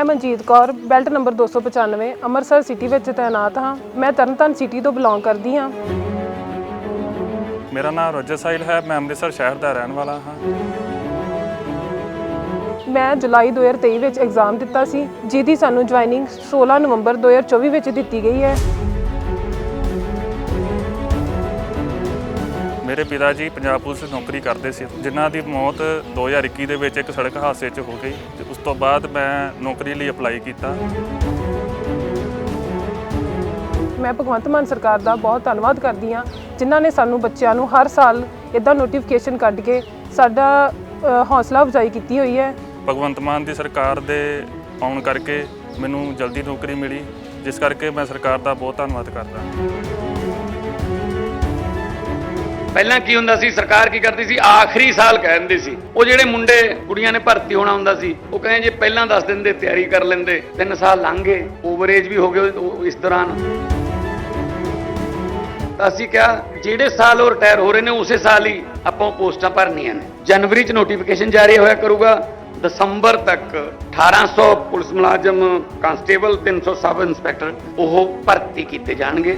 Manjit Kaur belt number 295 Amritsar city ਵਿੱਚ ਤਾਇਨਾਤ ਹਾਂ। ਮੈਂ ਤਰਨਤਾਰਨ ਸਿਟੀ ਤੋਂ ਬਿਲੋਂਗ ਕਰਦੀ ਹਾਂ। ਮੇਰਾ ਨਾਮ ਰੋਜਰ ਸਾਹਿਲ ਹੈ ਮੈਂ ਅੰਮ੍ਰਿਤਸਰ ਸ਼ਹਿਰ ਦਾ ਰਹਿਣ ਵਾਲਾ ਹਾਂ। ਮੈਂ ਜੁਲਾਈ 2023 ਵਿੱਚ ਐਗਜ਼ਾਮ ਦਿੱਤਾ ਸੀ ਜਿਹਦੀ ਸਾਨੂੰ ਜੁਆਇਨਿੰਗ 16 ਨਵੰਬਰ 2024 ਵਿੱਚ ਦਿੱਤੀ ਗਈ ਹੈ। ਮੇਰੇ ਪਿਤਾ ਜੀ ਪੰਜਾਬ ਪੁਲਿਸ 'ਚ ਨੌਕਰੀ ਕਰਦੇ ਸੀ। ਜਿਨ੍ਹਾਂ ਦੀ ਮੌਤ 2021 ਦੇ ਵਿੱਚ ਇੱਕ ਸੜਕ ਹਾਦਸੇ 'ਚ ਹੋ ਗਈ। ਤੇ ਉਸ ਤੋਂ ਬਾਅਦ ਮੈਂ ਨੌਕਰੀ ਲਈ ਅਪਲਾਈ ਕੀਤਾ। ਮੈਂ ਭਗਵੰਤ ਮਾਨ ਸਰਕਾਰ ਦਾ ਬਹੁਤ ਧੰਨਵਾਦ ਕਰਦੀ ਹਾਂ ਜਿਨ੍ਹਾਂ ਨੇ ਸਾਨੂੰ ਬੱਚਿਆਂ ਨੂੰ ਹਰ ਸਾਲ ਇਦਾਂ ਨੋਟੀਫਿਕੇਸ਼ਨ ਕੱਢ ਕੇ ਸਾਡਾ ਅ, ਹੌਸਲਾ ਅਫਜ਼ਾਈ ਕੀਤੀ ਹੋਈ ਹੈ। ਭਗਵੰਤ ਮਾਨ ਦੀ ਸਰਕਾਰ ਦੇ ਆਉਣ ਕਰਕੇ ਮੈਨੂੰ ਜਲਦੀ ਨੌਕਰੀ ਮਿਲੀ ਜਿਸ ਕਰਕੇ ਮੈਂ ਸਰਕਾਰ ਦਾ ਬਹੁਤ ਧੰਨਵਾਦ ਕਰਦਾ। ਪਹਿਲਾਂ ਕੀ ਹੁੰਦਾ ਸੀ? ਸਰਕਾਰ ਕੀ ਕਰਦੀ ਸੀ? ਆਖਰੀ ਸਾਲ ਕਹਿ ਦਿੰਦੀ ਸੀ। ਉਹ ਜਿਹੜੇ ਮੁੰਡੇ, ਕੁੜੀਆਂ ਨੇ ਭਰਤੀ ਹੋਣਾ ਹੁੰਦਾ ਸੀ, ਉਹ ਕਹਿੰਦੇ ਜੇ ਪਹਿਲਾਂ ਦੱਸ ਦਿੰਦੇ, ਤਿਆਰੀ ਕਰ ਲੈਂਦੇ, ਤਿੰਨ ਸਾਲ ਲੰਘ ਗਏ ਓਵਰੇਜ ਵੀ ਹੋ ਗਏ ਇਸ ਦੌਰਾਨ। ਅਸੀਂ ਕਿਹਾ, ਜਿਹੜੇ ਸਾਲ ਉਹ ਰਿਟਾਇਰ ਹੋ ਰਹੇ ਨੇ, ਉਸੇ ਸਾਲ ਹੀ ਆਪਾਂ ਉਹ ਪੋਸਟਾਂ ਭਰਨੀਆਂ ਨੇ। ਜਨਵਰੀ 'ਚ ਨੋਟੀਫਿਕੇਸ਼ਨ ਜਾਰੀ ਹੋਇਆ ਕਰੂਗਾ। ਦਸੰਬਰ ਤੱਕ 1800 ਪੁਲਿਸ ਮੁਲਾਜ਼ਮ ਕਾਂਸਟੇਬਲ 300 ਸਬ ਇੰਸਪੈਕਟਰ ਉਹ ਭਰਤੀ ਕੀਤੇ ਜਾਣਗੇ।